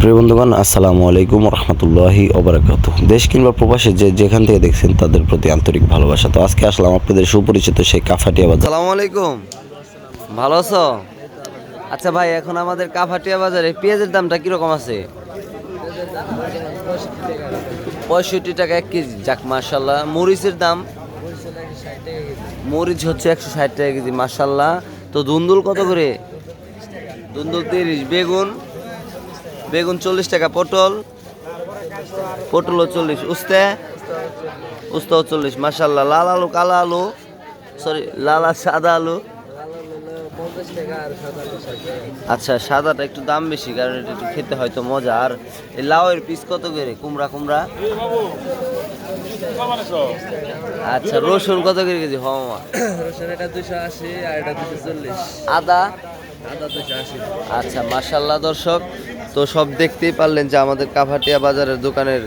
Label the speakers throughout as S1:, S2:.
S1: প্রিয় বন্ধুগণ, আসসালামু আলাইকুম রহমতুল্লাহি ওবরাকাত দেশ কিংবা প্রবাসে যে যেখান থেকে দেখছেন তাদের প্রতি আন্তরিক ভালোবাসা। তো আজকে আসলাম আপনাদের সুপরিচিত সেই কাফাটিয়া বাজার। আসসালামু আলাইকুম। ভালো আছো? আচ্ছা ভাই, এখন আমাদের কাফাটিয়া বাজারে পেঁয়াজের দামটা কীরকম আছে? পঁয়ষট্টি টাকা এক কেজি। যাক মার্শাল্লাহ মরিচের দাম? মরিচ হচ্ছে একশো ষাট টাকা কেজি মার্শাল্লাহ তো দুন্দুল কত করে? দুন্দুল তিরিশ। বেগুন? বেগুন চল্লিশ টাকা পটল পটলও চল্লিশ উস্তে উস্তাও চল্লিশ মার্শাল্লাহ লাল আলু কালো আলু সরি লাল আর সাদা আলু। আচ্ছা সাদাটা একটু দাম বেশি কারণ এটা একটু খেতে হয়তো মজা। আর এই লাউয়ের পিস কত করে? কুমড়া কুমড়া? আচ্ছা রসুন কত করে কেজি? হ মামা
S2: রসুন এটা দুশো আশি আর এটা দুশো চল্লিশ।
S1: আদা?
S2: আদা দুশো আশি।
S1: আচ্ছা মার্শাল্লাহ দর্শক। তো সব দেখতেই পারলেন যে আমাদের কাভাটিয়া বাজারের দোকানের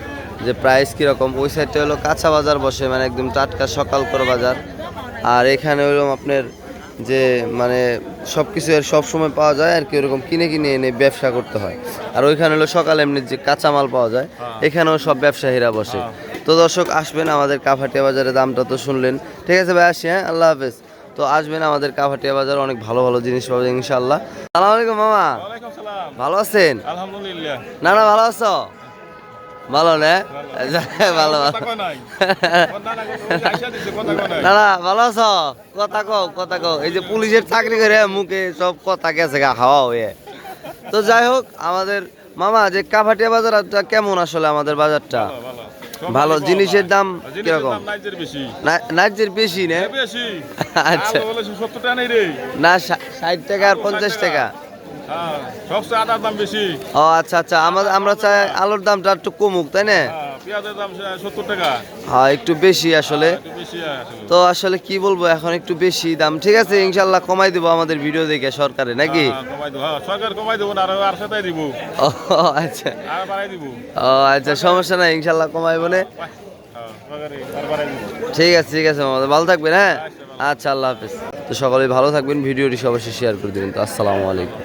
S1: যে প্রাইস কীরকম ওই সাইডটা হলো কাঁচা বাজার বসে মানে একদম টাটকা সকাল করে বাজার। আর এখানে হলো আপনার যে মানে সব কিছু সব সময় পাওয়া যায় আর কি ওরকম কিনে কিনে এনে ব্যবসা করতে হয়। আর ওইখানে হলো সকালে এমনি যে কাঁচা মাল পাওয়া যায় এখানেও সব ব্যবসায়ীরা বসে। তো দর্শক আসবেন আমাদের কাভাটিয়া বাজারের দামটা তো শুনলেন। ঠিক আছে ভাই আসি হ্যাঁ? আল্লাহ হাফেজ। তো আসবেন আমাদের কাভাটিয়া বাজার অনেক ভালো ভালো জিনিস যায় ইনশাল্লাহ সালাম আলাইকুম মামা। ভালো আছেন?
S3: আলহামদুলিল্লাহ।
S1: না না ভালো আছো? ভালো না? ভালো।
S3: না
S1: না না ভালো আছো? কথা কও কথা কও। এই যে পুলিশের চাকরি করে মুখে সব কথা গেছে গা হাওয়া হয়ে। তো যাই হোক আমাদের মামা যে কাভাটিয়া বাজারটা কেমন আসলে আমাদের বাজারটা?
S3: ভালো,
S1: জিনিসের দাম কীরকম?
S3: নাইজের বেশি।
S1: না- আচ্ছা। না ষাট টাকা আর পঞ্চাশ টাকা।
S3: হ্যাঁ সবচেয়ে আদার দাম বেশি।
S1: ও আচ্ছা আচ্ছা আমরা চাই আলুর দামটা একটু কমুক তাই না?
S3: হ্যাঁ, পেঁয়াজের দাম সত্তর টাকা।
S1: হ্যাঁ একটু বেশি আসলে। তো আসলে কি বলব এখন একটু বেশি দাম। ঠিক আছে ইনশাল্লাহ কমাই দেবো আমাদের ভিডিও দেখে সরকারে নাকি?
S3: হ্যাঁ, কমাই হ্যাঁ, সরকার কমাই দেবো না আর আর সাথে দিব।
S1: ও আচ্ছা। ও আচ্ছা সমস্যা নাই ইনশাল্লাহ
S3: হ্যাঁ, বাড়াই দিব
S1: ঠিক আছে ঠিক আছে আমাদের ভালো থাকবেন হ্যাঁ? আচ্ছা আল্লাহ হাফেজ। তো সকলেই ভালো থাকবেন ভিডিওটি সবাই শেয়ার করে দেবেন। তো আসসালামু আলাইকুম।